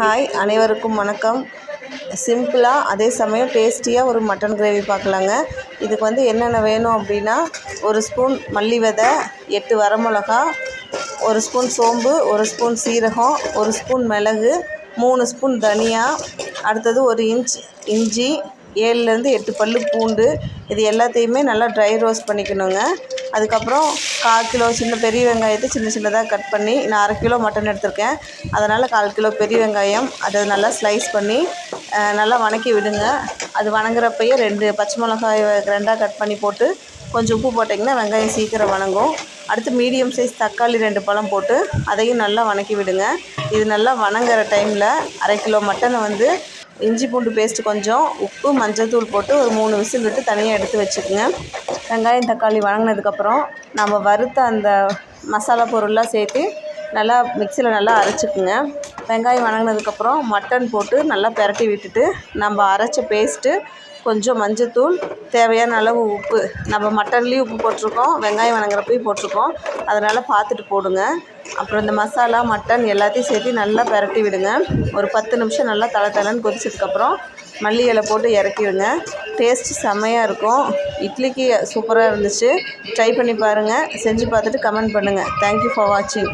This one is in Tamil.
ஹாய் அனைவருக்கும் வணக்கம். சிம்பிளாக அதே சமயம் டேஸ்டியாக ஒரு மட்டன் கிரேவி பார்க்கலாங்க. இதுக்கு வந்து என்னென்ன வேணும் அப்படின்னா ஒரு ஸ்பூன் மல்லி விதை எட்டு வரமிளகா ஒரு ஸ்பூன் சோம்பு ஒரு ஸ்பூன் சீரகம் ஒரு ஸ்பூன் மிளகு மூணு ஸ்பூன் தனியா அடுத்தது ஒரு இன்ச் இஞ்சி ஏழுலேருந்து எட்டு பல் பூண்டு இது எல்லாத்தையுமே நல்லா ட்ரை ரோஸ்ட் பண்ணிக்கணுங்க. அதுக்கப்புறம் கால் கிலோ சின்ன பெரிய வெங்காயத்தை சின்ன சின்னதாக கட் பண்ணி நான் அரை கிலோ மட்டன் எடுத்திருக்கேன். அதனால் கால் கிலோ பெரிய வெங்காயம் அதை நல்லா ஸ்லைஸ் பண்ணி நல்லா வணக்கி விடுங்க. அது வணங்குறப்பையே ரெண்டு பச்சை மிளகாய் ரெண்டாக கட் பண்ணி போட்டு கொஞ்சம் உப்பு போட்டிங்கன்னா வெங்காயம் சீக்கிரம் வணங்கும். அடுத்து மீடியம் சைஸ் தக்காளி ரெண்டு பழம் போட்டு அதையும் நல்லா வணக்கி விடுங்க. இது நல்லா வணங்குற டைமில் அரை கிலோ மட்டனை வந்து இஞ்சி பூண்டு பேஸ்ட்டு கொஞ்சம் உப்பு மஞ்சள்தூள் போட்டு ஒரு மூணு விசில் விட்டு தனியாக எடுத்து வச்சுக்கோங்க. வெங்காயம் தக்காளி வணங்கினதுக்கப்புறம் நம்ம வறுத்த அந்த மசாலா பொருள்லாம் சேர்த்து நல்லா மிக்சியில் நல்லா அரைச்சிக்குங்க. வெங்காயம் வணங்கினதுக்கப்புறம் மட்டன் போட்டு நல்லா பிரட்டி விட்டுட்டு நம்ம அரைச்ச பேஸ்ட்டு கொஞ்சம் மஞ்சத்தூள் தேவையான அளவு உப்பு. நம்ம மட்டன்லேயும் உப்பு போட்டிருக்கோம் வெங்காயம் வணங்குறப்பையும் போட்டிருக்கோம். அதனால் பார்த்துட்டு போடுங்க. அப்புறம் இந்த மசாலா மட்டன் எல்லாத்தையும் சேர்த்து நல்லா பிரட்டி விடுங்க. ஒரு பத்து நிமிஷம் நல்லா தலை தலைன்னு கொதிச்சதுக்கப்புறம் மல்லி இலை போட்டு இறக்கிடுங்க டேஸ்ட் செம்மையாக இருக்கும். இட்லிக்கு சூப்பராக இருந்துச்சு. ட்ரை பண்ணி பாருங்கள் செஞ்சு பார்த்துட்டு கமெண்ட் பண்ணுங்கள் தேங்க்யூ ஃபார் வாட்சிங்